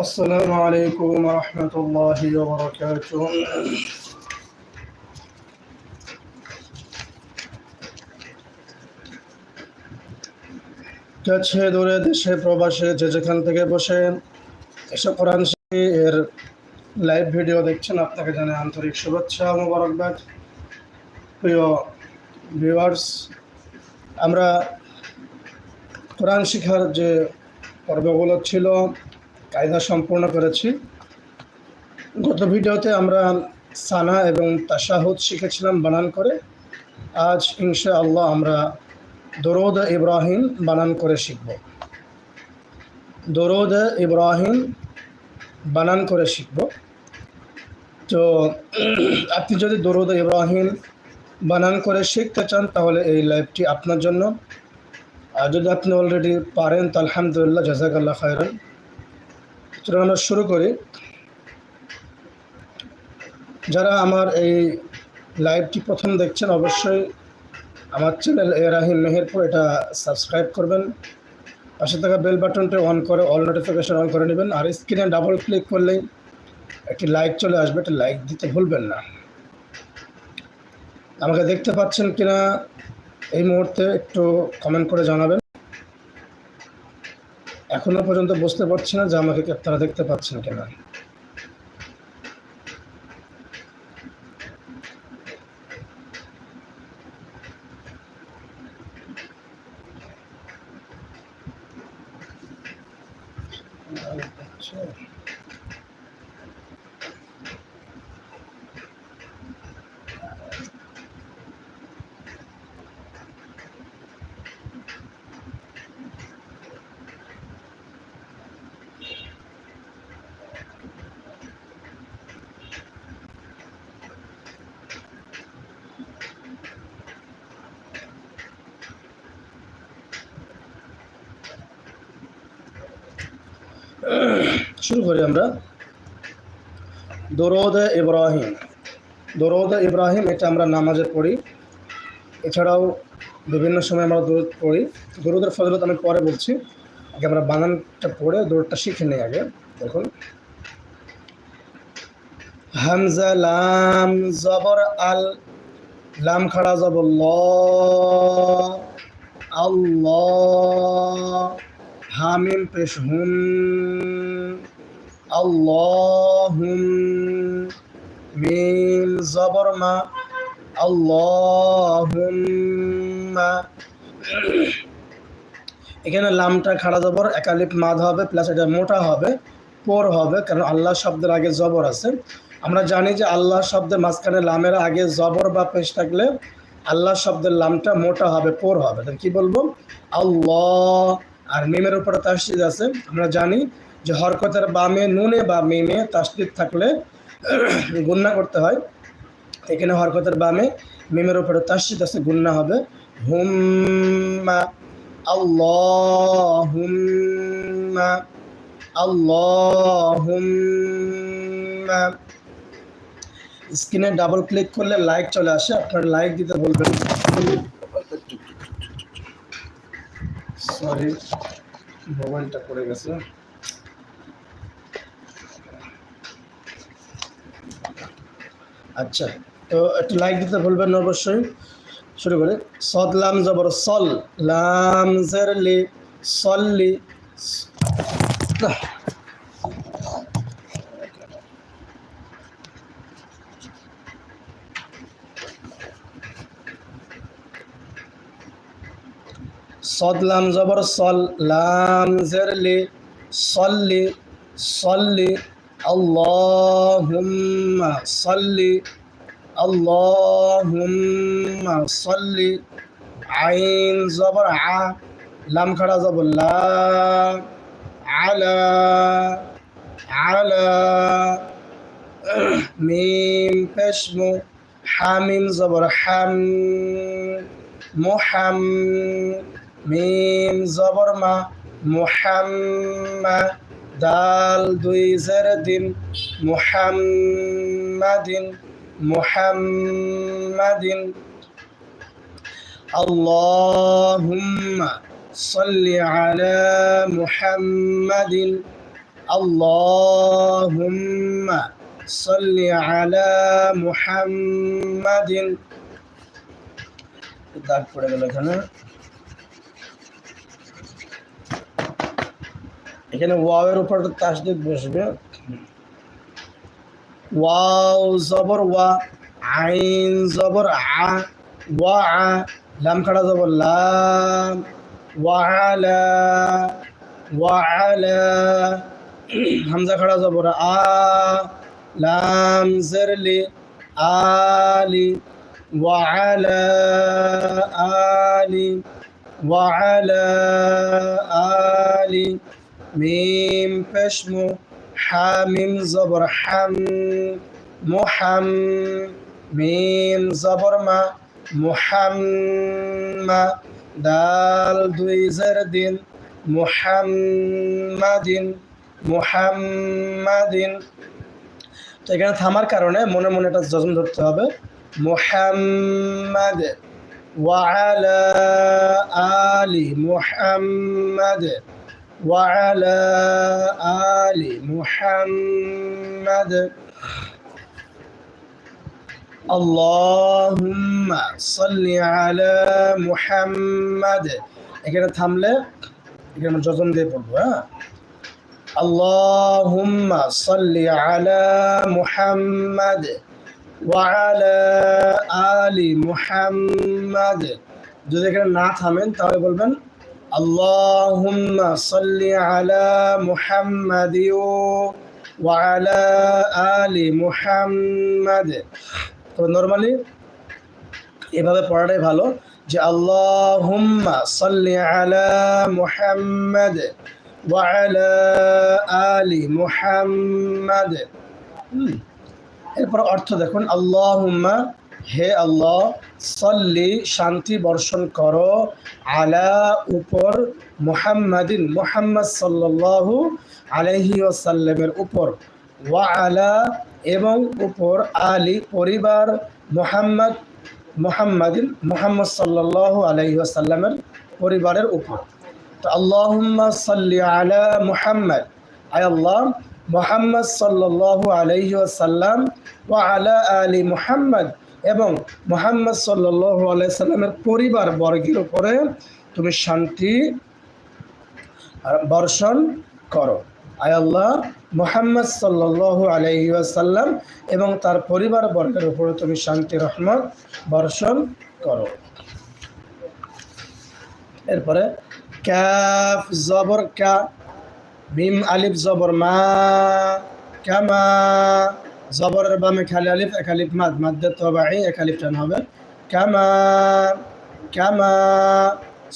السلام عليكم ورحمة الله وبركاته কাছে দূরে দেশে প্রবাসে যে যেখান থেকে বসে এসব কোরআন শিখি এর লাইভ ভিডিও দেখছেন আপনাকে জানাই আন্তরিক শুভেচ্ছা ও মোবারকবাদ প্রিয় ভিউয়ার্স আমরা কোরআন শিখার যে পর্বগুলো ছিল কায়দা সম্পূর্ণ করেছি। গত ভিডিওতে আমরা সানা এবং তাশাহুদ শিখেছিলাম বানান করে। আজ ইনশা আল্লাহ আমরা দরুদ ইব্রাহিম বানান করে শিখব। দরুদ ইব্রাহিম বানান করে শিখব। তো আপনি যদি দরুদ ইব্রাহিম বানান করে শিখতে চান, তাহলে এই লাইভটি আপনার জন্য। আর যদি আপনি অলরেডি পারেন, তো আলহামদুলিল্লাহ, জাজাকাল্লাহ খায়রান। চলুন আমরা শুরু করি। যারা আমার এই লাইভটি প্রথম দেখছেন, অবশ্যই আমার চ্যানেল এ রাহিম মেহেরপুর, এটা সাবস্ক্রাইব করবেন। পাশে থাকা বেল বাটনটি অন করে, অল নোটিফিকেশন অন করে নেবেন। আর স্ক্রিনে ডাবল ক্লিক করলেই একটি লাইক চলে আসবে, একটা লাইক দিতে ভুলবেন না। আমাকে দেখতে পাচ্ছেন কিনা, এই মুহূর্তে একটু কমেন্ট করে জানাবেন। এখনও পর্যন্ত বুঝতে পারছি না যে আমাকে তারা দেখতে পাচ্ছেন কিনা আচ্ছা শুরু করি আমরা। দরদ ইব্রাহিম। দরদ ইব্রাহিম, এটা আমরা নামাজে পড়ি। এছাড়াও বিভিন্ন সময় আমরা দরদ পড়ি। দরদের ফজলত আমি পরে বলছি। আগে আমরা বানানটা পড়ে দরদটা শিখে নিই আগে। দেখুন। হামজা, লাম, জবর, আল, লাম খাড়া জবর ল আল্লাহ হামিম, পেশ হুম মিম জবর মা আল্লাহুম্মা এখানে লামটা খাড়া জবর একালিপ মাদ হবে প্লাস এটা মোটা হবে, পোর হবে, কারণ আল্লাহ শব্দের আগে জবর আছে। আমরা জানি যে আল্লাহ শব্দের মাঝখানে লামের আগে জবর বা পেশ থাকলে আল্লাহ শব্দের লামটা মোটা হবে, পোর হবে। তাহলে কি বলব? আল্লাহ, আর মিমের উপরে তাসদিদ আছে। আমরা জানি যে হরকতের বামে, নুনে বা মিমে তাসদিদ থাকলে গুন্না করতে হয়। এখানে হরকতের বামে, মিমের উপরে তাসদিদ আছে গুন্না হবে। হুম্মা আল্লাহুম্মা আল্লাহুম্মা। স্ক্রিনে ডাবল ক্লিক করলে লাইক চলে আসে, আপনার লাইক দিতে বলবেন সরি, মোবাইলটা পড়ে গেছে। আচ্ছা তো একটু লাইক দিতে ভুলবেন অবশ্যই। শুরু করে। সদ, লাম, জবর, সল। লাম জেরলি সল্লি সদ, লাম, জবর, সল। লাম জেরলি সল্লি সল্লি আল্লাহুম্মা সল্লি আল্লাহুম্মা সল্লি আইন জবর আ লাম খাড়া জবর লা আলা আলা মিম পেশমু হামিম জবর হাম মুহাম মিম জবর মা মুহাম্মা দাল দুই জের দিন, মুহাম্মাদিন মুহাম্মাদিন। আল্লাহুম্মা সাল্লি আলা মুহাম্মাদিন। আল্লাহুম্মা সাল্লি আলা মুহাম্মাদিন। দাগ পড়ে গেল এখানে। এখানে ওয়াওয়ের উপর তাসদিদ বসবে ওয়াও জবর ওয়া আইন জবর আ ওয়া আ লাম খাড়া জবর লাম ওয়ালা ওয়ালা হামজা খাড়া জবর আ লাম জেরলি আলি وعلى آل وعلى آل ميم پشمو حامim زبر حم محم মিম জবর মা মুহাম্মা দাল দুই জের দিন মুহাম্মাদিন মুহাম্মাদিন তো এখানে থামার কারণে মনে মনে এটা যজন ধরতে হবে মুহাম্মাদ وعلى آل محمد وعلى آل محمد اللهم صل على محمد এখানে থামলে এখানে যজন দিয়ে পড়বো হ্যাঁ اللهم صل على محمد وعلى آل محمد যদি এখানে না থামেন তাহলে বলবেন اللهم صل على محمد وعلى آل محمد তো নর্মালি এভাবে পড়াটাই ভালো যে আল্লাহুম্মা সাল্লি আলা মুহাম্মাদ ওয়া আলা আলি মুহাম্মাদ হুম এরপর অর্থ দেখুন আল্লাহুম্মা হে আল্লাহ, সল্লি, শান্তি বর্ষণ করো আলা উপর মুহাম্মাদিন, মুহাম্মদ সাল্লাল্লাহু আলাইহি ওয়াসাল্লামের উপর। ওয়া আলা এবং উপর আলী, পরিবার, মুহাম্মদ, মুহাম্মাদিন, মুহাম্মদ সাল্লাল্লাহু আলাইহি ওয়াসাল্লামের পরিবারের উপর। তো আল্লাহুম্মা সাল্লি আলা মুহাম্মদ, আয় আল্লাহ, মুহাম্মদ সাল্লাল্লাহু আলাইহি ওয়াসাল্লাম, ওয়া আলা আলি মুহাম্মদ এবং মুহাম্মদ সাল্লামের পরিবার বর্গের উপরে তুমি শান্তি বর্ষণ করো। আয় আল্লাহ, মুহাম্মদ সাল্লাল্লাহু আলাইহি ওয়াসাল্লাম এবং তার পরিবার বর্গের উপরে তুমি শান্তি, রহমত, বর্ষণ করো। এরপরে ক্যাফ জবর কা, মিম আলিফ জবর মা, কামা জবরের বামে খালি আলিফ এক আলিফ মাদ মাদ্দে তবাই এক আলিফ টান হবে কামা কামা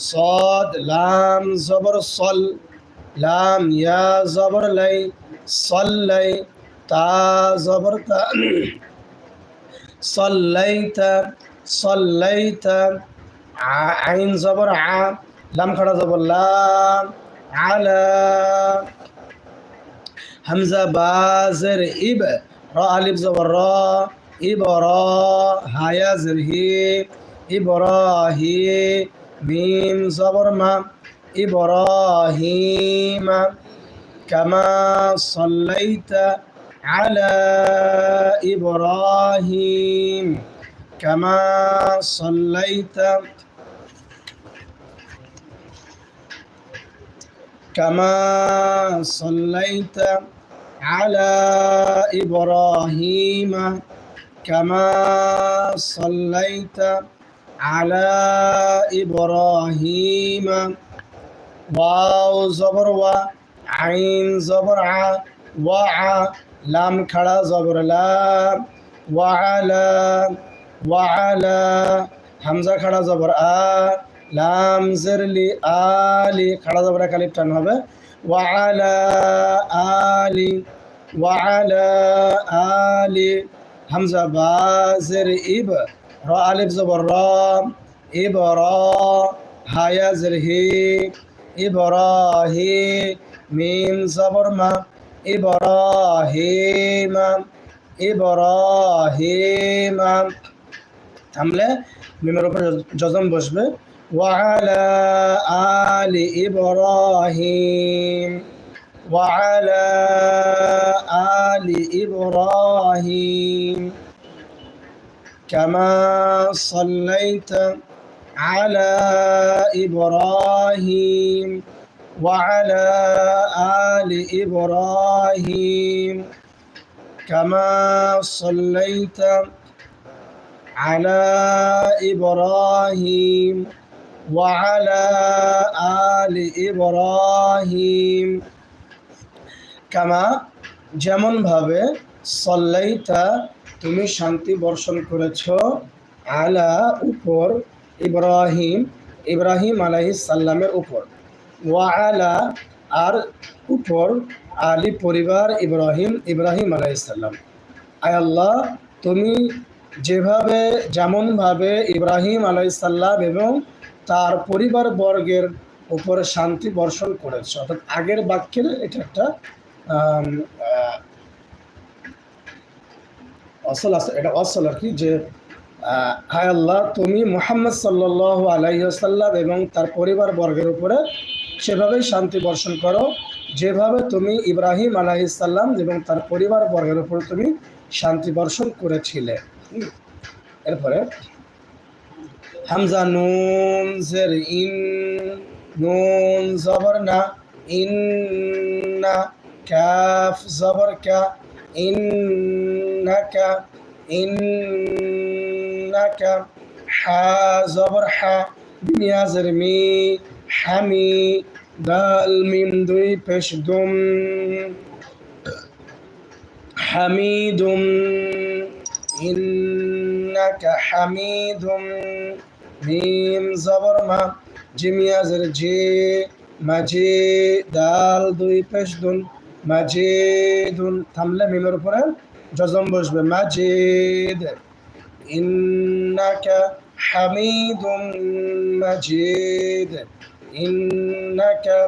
صاد লাম জবর সল লাম ইয়া জবর লাই সল্লাই তা জবর তা সল্লাইতা সল্লাইতা আইন জবর আ লাম খাড়া জবর লাম আলা হামজা বাজের ইব را الف زبر راء إبراء هيا زره إبراهيم ميم زبر ما إبراهيم. كما صليت على إبراهيم. كما صليت كما صليت على إبراهيم كما صليت على إبراهيم واو زبر و عين زبر ع وع لام خڑا زبر لا وعلى وعلى حمزة خڑا زبر آ لام زر لي آلي خڑا زبر كاليب হবে وعلى آلي ওয়ালা আলি হামজা বাজের ইব র আলিফ জবর র ইব র হায়া জের হি إبراهيم ميم زبر ما إبراهيم إبراهيم থামলে মিমের উপর যজম বসবে ওয়ালা আলি ইব্রাহিম وعلى آل إبراهيم كما صليت على إبراهيم وعلى آل إبراهيم كما صليت على إبراهيم وعلى آل إبراهيم কামা, যেমনভাবে সল্লাইতা তুমি শান্তি বর্ষণ করেছ, আলা উপর ইব্রাহিম ইব্রাহিম আলাইহিস সাল্লামের উপর। ওয়া আলা আর উপর আলী পরিবার ইব্রাহিম ইব্রাহিম আলাইহিস সাল্লাম আয় আল্লাহ, তুমি যেভাবে, যেমনভাবে ইব্রাহিম আলাইহিস সাল্লাম এবং তার পরিবার বর্গের উপরে শান্তি বর্ষণ করেছ, অর্থাৎ আগের বাক্যের এটা একটা অসল আছে, এটা অসল আর কি যে হায় আল্লাহ, তুমি মুহাম্মদ সাল্লাহ আলাইসাল্লাম এবং তার পরিবার বর্গের উপরে সেভাবেই শান্তি বর্ষণ করো, যেভাবে তুমি ইব্রাহিম আলাইসাল্লাম এবং তার পরিবার বর্গের উপর তুমি শান্তি বর্ষণ করেছিলে। এরপরে, হামজা নুন জের ইন, নুন জবর না, ইন না কাফ জবর কা ইন্নাকা ইন্নাকা হা জবর হা দুনিয়া জের মি হামি দাল মিম দুই পেশ দুম হামিদুম ইন্নাকা হামিদুম মিম জবর মা জিমিয়া জের জে মাঝে দাল দুই পেশ দুন মাজিদুন থামলে মিমের উপরে জজম বসবে, মাজিদ। ইন্নাকা হামিদুম মাজিদ। ইন্নাকা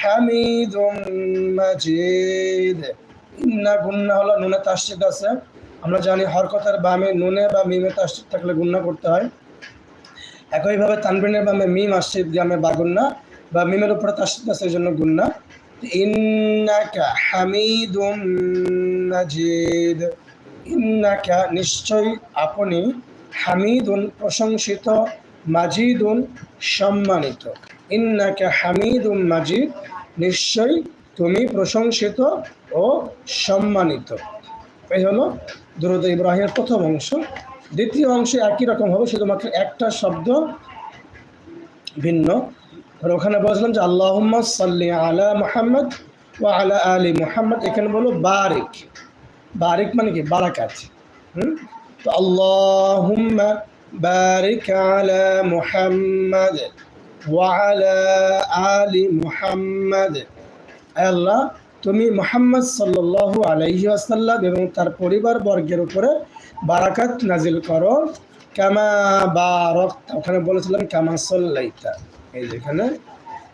হামিদুম মাজিদ। ইন্না গুন্না হলো নুনে তাসজিদ আছে। আমরা জানি হরকতের বামে নুনে বা মিমে তাসজিদ থাকলে গুন্না করতে হয়। একইভাবে তানবিনের বামে মিম আসছে, গ্রামে বা গুন্না বা মিমের উপরে তাসজিদ আছে, এই জন্য গুন্না। ইন্নাকা হামিদুম মাজিদ। ইন্নাকা নিশ্চয় আপনি হামিদুন প্রশংসিত, মাজিদুন সম্মানিত। ইন্নাকা হামিদুম মাজিদ নিশ্চয় তুমি প্রশংসিত ও সম্মানিত। এই হলো দুরুদ ইব্রাহিমের প্রথম অংশ। দ্বিতীয় অংশে একই রকম হবে, শুধুমাত্র একটা শব্দ ভিন্ন। আর ওখানে বলছিলাম যে, আল্লাহুম্মা সাল্লি আলা মুহাম্মদ ওয়া আলা আলি মুহাম্মদ। এখানে বলো বারিক। বারিক মানে কি? বারাকাত। হুম? তো, আল্লাহুম্মা বারিক আলা মুহাম্মদ ওয়া আলা মুহাম্মদ। আল্লাহ, তুমি মুহাম্মদ সাল্লাল্লাহু আলাইহি ওয়াসাল্লাম এবং তার পরিবার বর্গের উপরে বারাকাত নাজিল করো। কামা বারক ওখানে বলেছিলাম, কামা সল্লাইতা। এই যেখানে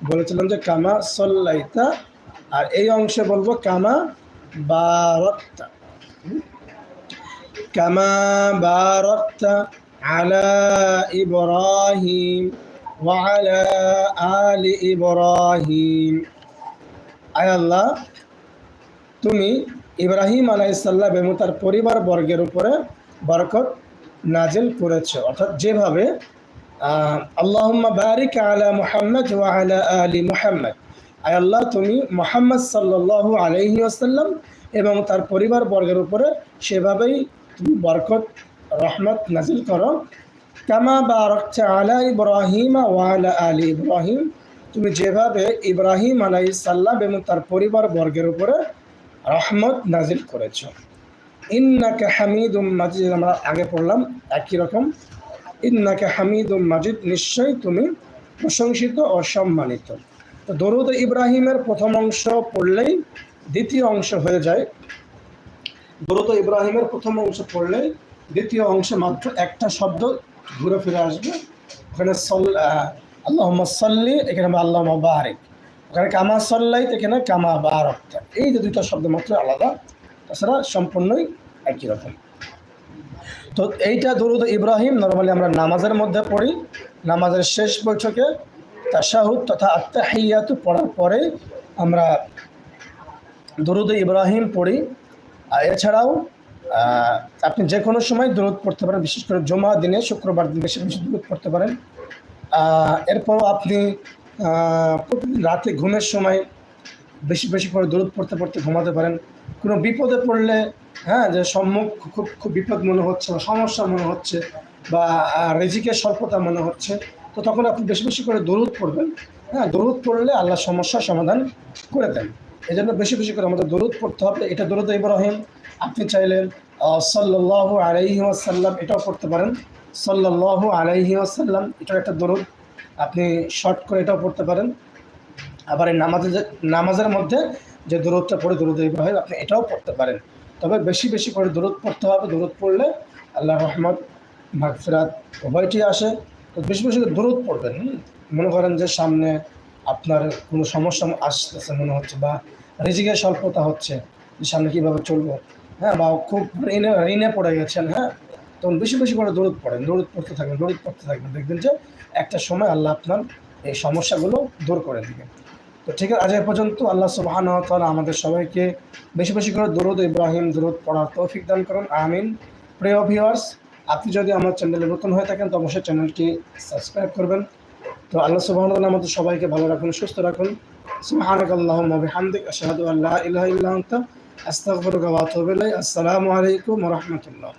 বলেছিলাম যে কামা সল্লাইতা আর এই অংশে বলবো কামা বারকতা কামা বারকতা আলা ইব্রাহিম وعلى آل ইব্রাহিম আয় আল্লাহ তুমি ইব্রাহিম আলাইসাল্লাম এবং তার পরিবার বর্গের উপরে বরকত নাজিল করেছো অর্থাৎ যেভাবে আল্লাহুম্মা বারিক আলা মুহাম্মদ ওয়া আলা আলি মুহাম্মদ। আয় আল্লাহ, তুমি মুহাম্মদ সাল্লাল্লাহু আলাইহি ওয়াসাল্লাম এবং তার পরিবার বর্গের উপরে সেভাবেই তুমি বরকত, রহমত নাজিল করো। কামা বারাকতা আলা ইব্রাহিম ওয়া আলা ইব্রাহিম। তুমি যেভাবে ইব্রাহিম আলাই সাল্লাম এবং তার পরিবার বর্গের উপরে রহমত নাজিল করেছ। ইন্নাকে হামিদুম মাজিদ, আমরা আগে পড়লাম একই রকম। ইন্নাকে হামিদুম মাজিদ, নিশ্চয়ই তুমি প্রশংসিত ও সম্মানিত তো দরুদ ইব্রাহিমের প্রথম অংশ পড়লেই দ্বিতীয় অংশ হয়ে যায়। দরুদ ইব্রাহিমের প্রথম অংশ পড়লেই দ্বিতীয় অংশে মাত্র একটা শব্দ ঘুরে ফিরে আসবে। ওখানে আল্লাহ সাল্লি, এখানে আল্লাহ বাহারিক ওখানে কামা সল্লাইত, এখানে কামা বারকটা এই যে দুইটা শব্দ মাত্র আলাদা। তাছাড়া সম্পূর্ণই একই রকম। তো এইটা দরুদ ইব্রাহিম, নর্মালি আমরা নামাজের মধ্যে পড়ি। নামাজের শেষ বৈঠকে তাশাহুদ তথা আত্মাহিয়াতু পড়ার পরে আমরা দরুদ ইব্রাহিম পড়ি। আর এছাড়াও আপনি যে কোনো সময় দরুদ পড়তে পারেন, বিশেষ করে জমা দিনে, শুক্রবার দিনে বেশি বেশি দরুদ পড়তে পারেন। এরপর আপনি রাতে ঘুমের সময় বেশি বেশি করে দরুদ পড়তে পড়তে ঘুমাতে পারেন। কোনো বিপদে পড়লে হ্যাঁ যে সম্মুখ খুব খুব বিপদ মনে হচ্ছে বা সমস্যা মনে হচ্ছে বা রিজিকের স্বল্পতা মনে হচ্ছে, তো তখন আপনি বেশি বেশি করে দরুদ পড়বেন। হ্যাঁ দরুদ পড়লে আল্লাহ সমস্যার সমাধান করে দেন। এই জন্য বেশি বেশি করে আমাদের দরুদ পড়তে হবে। এটা দরুদ ইব্রাহিম। আপনি চাইলেন সাল্লাহ আলাইহি আসাল্লাম এটাও পড়তে পারেন। সাল্লাহ আলাইহি আসাল্লাম এটাও একটা দরুদ আপনি শর্ট করে এটাও পড়তে পারেন। আবার এই নামাজের নামাজের মধ্যে যে দূরত্বটা পড়ে দূরত ইব্রাহিম আপনি এটাও পড়তে পারেন। তবে বেশি বেশি করে দূরত পড়তে হবে। দূরত পড়লে আল্লাহ রহমত ভাগফিরাত উভয়টি আসে। তো বেশি বেশি করে দূরত পড়বেন? মনে করেন যে সামনে আপনার কোনো সমস্যা আসতেছে মনে হচ্ছে বা রিজিকের স্বল্পতা হচ্ছে, যে সামনে কীভাবে চলবো। হ্যাঁ বা খুব ঋণে ঋণে পড়ে গেছেন হ্যাঁ? তখন বেশি বেশি করে দৌড় পড়েন। দৌড় পড়তে থাকবেন দৌড় পড়তে থাকবেন। দেখবেন যে একটা সময় আল্লাহ আপনার এই সমস্যাগুলো দূর করে দিবেন। তো ঠিক আছে, আজ এ পর্যন্ত আল্লাহ সুবাহান তাআলা আমাদের সবাইকে বেশি বেশি করে দরুদ ইব্রাহিম দরুদ পড়ার তৌফিক দান করুন, আমিন। প্রিয় ভিউয়ার্স আপনি যদি আমার চ্যানেলে নতুন হয়ে থাকেন, তো অবশ্যই চ্যানেলটি সাবস্ক্রাইব করবেন। তো আল্লাহ সুবাহান তাআলা আমাদের সবাইকে ভালো রাখুন, সুস্থ রাখুন। সুবহানাক আল্লাহুম্মা বিহামদিক, আশহাদু আল্লা ইলাহা ইল্লা আনতা, আস্তাগফিরুকা ওয়া আতুবু ইলাইক। আসসালামু আলাইকুম রাহমাতুল্লাহ।